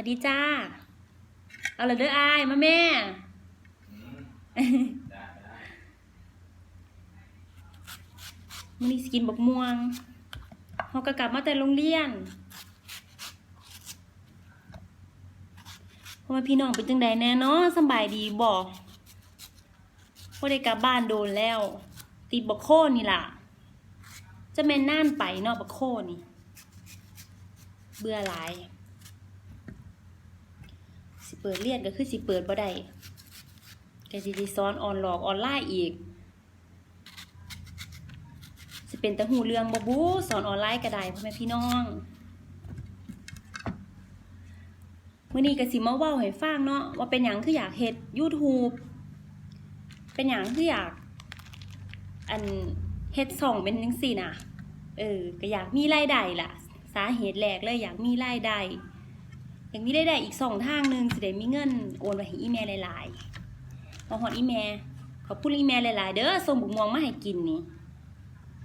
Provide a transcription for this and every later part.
วัสดีจ้า เอาละเด้ออายมาแม่มันนี่สกินบกม่วงเขาก็กลับมาแต่โรงเรียนเพราะว่าพี่น้องเป็นจังใดแน่เนาะสบายดีบอกพอได้กลับบ้านโดนแล้วติดบกโคนี่ล่ะ จะแม่นน่านไปเนาะบกโคนี่ เบื่อหลาย เปิดเรียนก็คือสิเปิดบ่ได้ก็สิสิสอนออนหลอกออนไลน์อีกสิเป็นต่หูเรื่องบ่บูสอนออนไลน์ก็ได้พ่อแม่พี่น้องมื้อนี้ก็สิมาเว้าให้ฟังเนาะว่าเป็นหยังคืออยากเฮ็ด YouTube เป็นหยังคืออยากอันเฮ็ดช่องเป็นจังซี่น่ะ เออ ก็อยากมีรายได้ล่ะ สาเหตุแรกเลยอยากมีรายได้ อย่ากมีรายได้อีกสองทางหนึ่งสิได้มีเงินโอนไปให้อีแม่หลายๆพอฮอดอีแม่ขอบคุณอีแม่หลายๆ เด้อส่งบุกม่วงมาให้กินนี่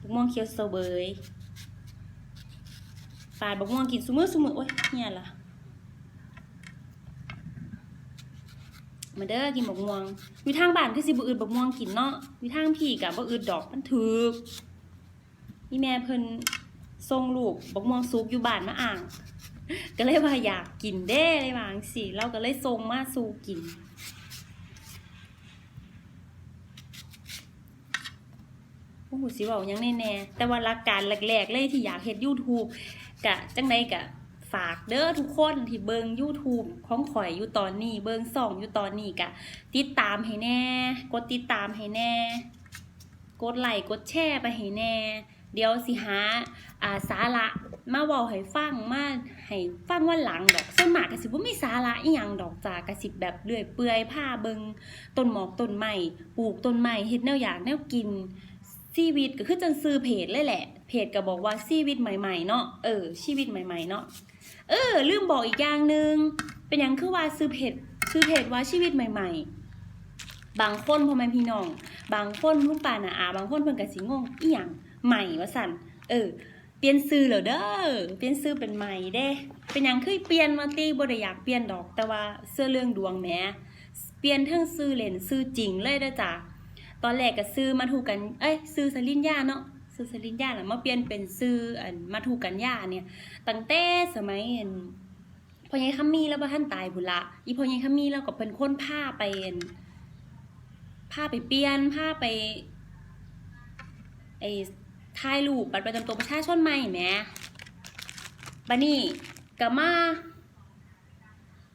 บักม่วงเขียวสตรอเบอร์รี่ปาดบักม่วงกินซุมือซุมือโอ้ยเนี่ยล่ะมาเด้อกินบักม่วงวิทางบ้านคือสิบ่อืดบักม่วงกินเนาะวิทางพี่กะบ่อืดดอกมันถึกนี่แม่เพิ่นส่งลูกบักม่วงสุกอยู่บ้านมาอ่าง ก็เลยว่าอยากกินเด้เลยวางซี่เราก็เลยส่งมาสู่กินโอ้โหสิเว้าหยังแน่ๆแต่ว่าหลักการแรกๆเลยที่อยากเฮ็ด YouTube กะจังไดกะฝากเด้อทุกคนที่เบิง YouTube ของข่อยอยู่ตอนนี้ เบิงส่องอยู่ตอนนี้กะ ติดตามให้แน่ กดติดตามให้แน่ กดไลค์กดแชร์ไปให้แน่ เดี๋ยวสิหาอ่าสาระมาเว้าให้ฟังมา ให้ฟังวันหลังดอกส่วนมากก็สิบ่มีสาระอีหยังดอกจาก็สิแบบเลื่อยเปื่อยผ้าเบิงต้นหมอกต้นไม้ปลูกต้นไม้เฮ็ดแนวอยากแนวกินชีวิตก็คือจังซื้อเพจเลยแหละ เพจก็บอกว่าชีวิตใหม่ๆเนาะเออชีวิตใหม่ๆเนาะเออ ลืมบอกอีกอย่างหนึ่งเป็นหยังคือว่าซื้อเพจซื้อเพจว่าชีวิตใหม่ ๆบางคนพ่อแม่พี่น้อง บางคนลุงป่านาอา บางคนเพิ่นก็สิงงอีหยังใหม่ว่าสั่นเออเปลี่ยนซื้อเหรอเด้อ เปลี่ยนซื้อเป็นใหม่เด้ เป็นหยังคือเปลี่ยนมาตีบ่ได้อยากเปลี่ยนดอก แต่ว่าเสื้อเรื่องดวงแหมเปลี่ยนทั้งซื้อเล่นซื้อจริงเลยเด้อจ้ะ ตอนแรกก็ซื้อมาถูกกัน เอ้ยซื้อสลินยาเนาะ ซื้อสลินยาแล้วมาเปลี่ยนเป็นซื้ออันมาถูกกันยาเนี่ย ตั้งแต่สมัยอันพ่อใหญ่คัมมี่แล้วบ่ท่านตายพุ่นละ อีพ่อใหญ่คัมมี่แล้วก็เป็นคนพาไปอันพาไปเปลี่ยนพาไปไอ ถ่ายรูปบัตรประจำตัวประชาชนใหม่แหมบัดนี้ก็มา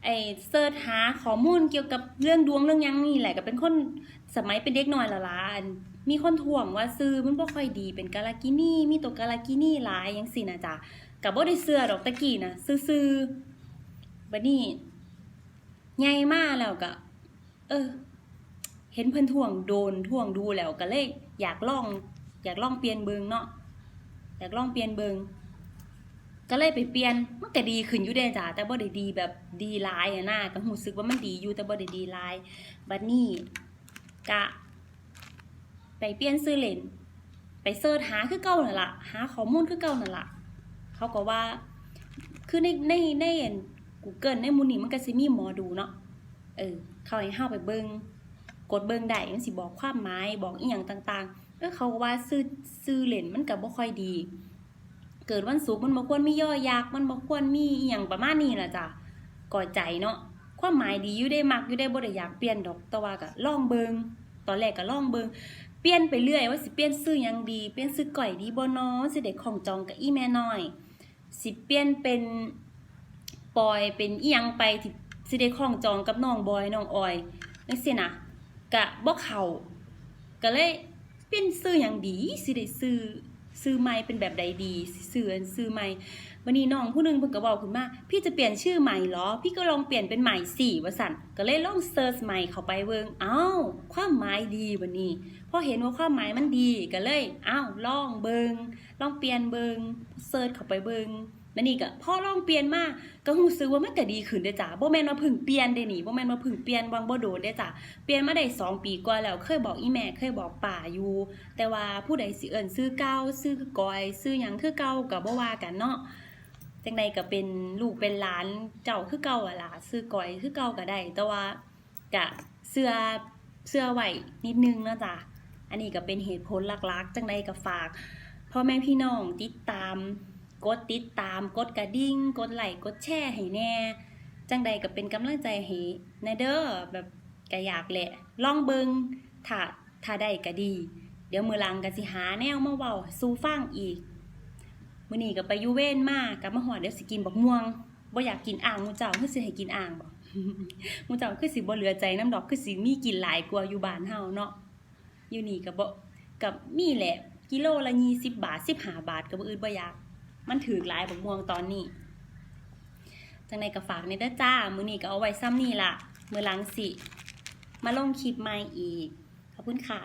ไอเสิร์ชหาข้อมูลเกี่ยวกับเรื่องดวงเรื่องยังนี่แหละก็เป็นคนสมัยเป็นเด็กน้อยละล่ะอันมีคนถ่วงว่าซื้อมันบ่ค่อยดีเป็นกาลากินี่มีตัวกาลากินี่หลายจังซี่นะจ๊ะก็บ่ได้เสื้อดอกตะกี้นะซื่อๆบัดนี้ใหญ่มากแล้วก็เออ เห็นเพิ่นถ่วงโดนถ่วงดูแล้วก็เลยอยากลอง อยากลองเปลี่ยนเบิงเนาะอยากลองเปลี่ยนเบิงก็เลยไปเปลี่ยนมันก็ดีขึ้นอยู่เด้จ้ะแต่บ่ได้ดีแบบดีหลายอะนะก็รู้สึกว่ามันดีอยู่แต่บ่ได้ดีหลายบัดนี้กะ ไปเปลี่ยนซื้อเลนไปเสิร์ชหาคือเก่านั่นล่ะหาข้อมูลคือเก่านั่นล่ะเขาก็ว่าคือในในในอัน Google ในมูนี่มันก็สิมีหมอดูเนาะเออ เขาให้เฮาไปเบิง กดเบิงได้มันสิบอกความหมายบอกอีหยังต่างๆเออเขาก็ว่าซื้อซื้อเลนมันก็บ่ค่อยดี เกิดวันศุกร์มันบ่ควรมีย่อยักษ์มันบ่ควรมีอีหยังประมาณนี้ล่ะจ้ะก่อใจเนาะความหมายดีอยู่ได้มักอยู่ได้บ่ได้อยากเปลี่ยนดอกแต่ว่าก็ลองเบิงตอนแรกก็ลองเบิงเปลี่ยนไปเรื่อยว่าสิเปลี่ยนซื้อยังดีเปลี่ยนซื้อก่อยดีบ่เนาะสิได้ของจองกับอีแม่น้อยสิเปลี่ยนเป็นปอยเป็นอีหยังไปที่สิได้ของจองกับน้องบอยน้องออยจังซี่นะ ก็บ่เขาก็เลยเปลี่ยนซื้อหยังดีสิได้ซื้อซื้อใหม่เป็นแบบใดดีซื้ออันซื้อใหม่วันนี้น้องผู้หนึงเพิ่นก็บอกขึ้นมาพี่จะเปลี่ยนชื่อใหม่เหรอ พี่ก็ลองเปลี่ยนเป็นใหม่สิว่าสั่นก็เลยลองเซิร์ชใหม่เข้าไปเบิ่งอ้าวความหมายดีบัดนี้พอเห็นว่าความหมายมันดีก็เลยอ้าวลองเบิ่งลองเปลี่ยนเบิ่งเซิร์ชเข้าไปเบิ่ง แล้วนี่ก็พ่อลองเปลี่ยนมาก็รู้สึกว่ามันก็ดีขึ้นเด้จ้ะบ่แม่นว่าพึ่งเปลี่ยนเด้นี่บ่แม่นว่าพึ่งเปลี่ยนวางบ่โดนเด้จ้ะเปลี่ยนมาได้สองปีกว่าแล้วเคยบอกอีแม่เคยบอกป่าอยู่ แต่ว่าผู้ใดสิเอิ้นซื้อเก่าซื้อกอย ซื้อหยังคือเก่าก็บ่ว่ากันเนาะจังใดก็เป็นลูกเป็นหลานเจ้าคือเก่าอะล่ะซื้อก้อยคือเก่าก็ได้ แต่ว่าก็เสื้อเสื้อไหวนิดนึงเนาะจ้ะอันนี้ก็เป็นเหตุผลหลักๆ จังใดก็ฝากพ่อแม่พี่น้องติดตาม กดติดตาม กดกระดิ่ง กดไลค์ กดแชร์ให้แน่ จังใดก็เป็นกำลังใจให้ในเด้อแบบก็อยากแหละ ลองเบิงถ้าถ้าได้ก็ดี เดี๋ยวมือหลังก็สิหาแนวมาเว้าสู่ฟังอีกมื้อนี้ก็ไปยูเว้นมากกับมาหอดเดี๋ยวสิกินบักม่วงบ่อยากกินอ่างมูเจ้าคือสิให้กินอ่างบ่มูเจ้าคือสิบ่เหลือใจน้ำดอกคือสิมีกินหลายกว่าอยู่บ้านเฮาเนาะอยู่นี่ก็บ่กับมีแหละ กิโลละ20บาท15บาทก็บ่อื่นบ่อยาก มันถือหลายบักม่วงตอนนี้ จังในก็ฝากในเด้อจ้า มือนี้ก็เอาไว้ซ้ำนี่ล่ะมือหลังสิ มาลงคลิปใหม่อีก ขอบคุณค่ะ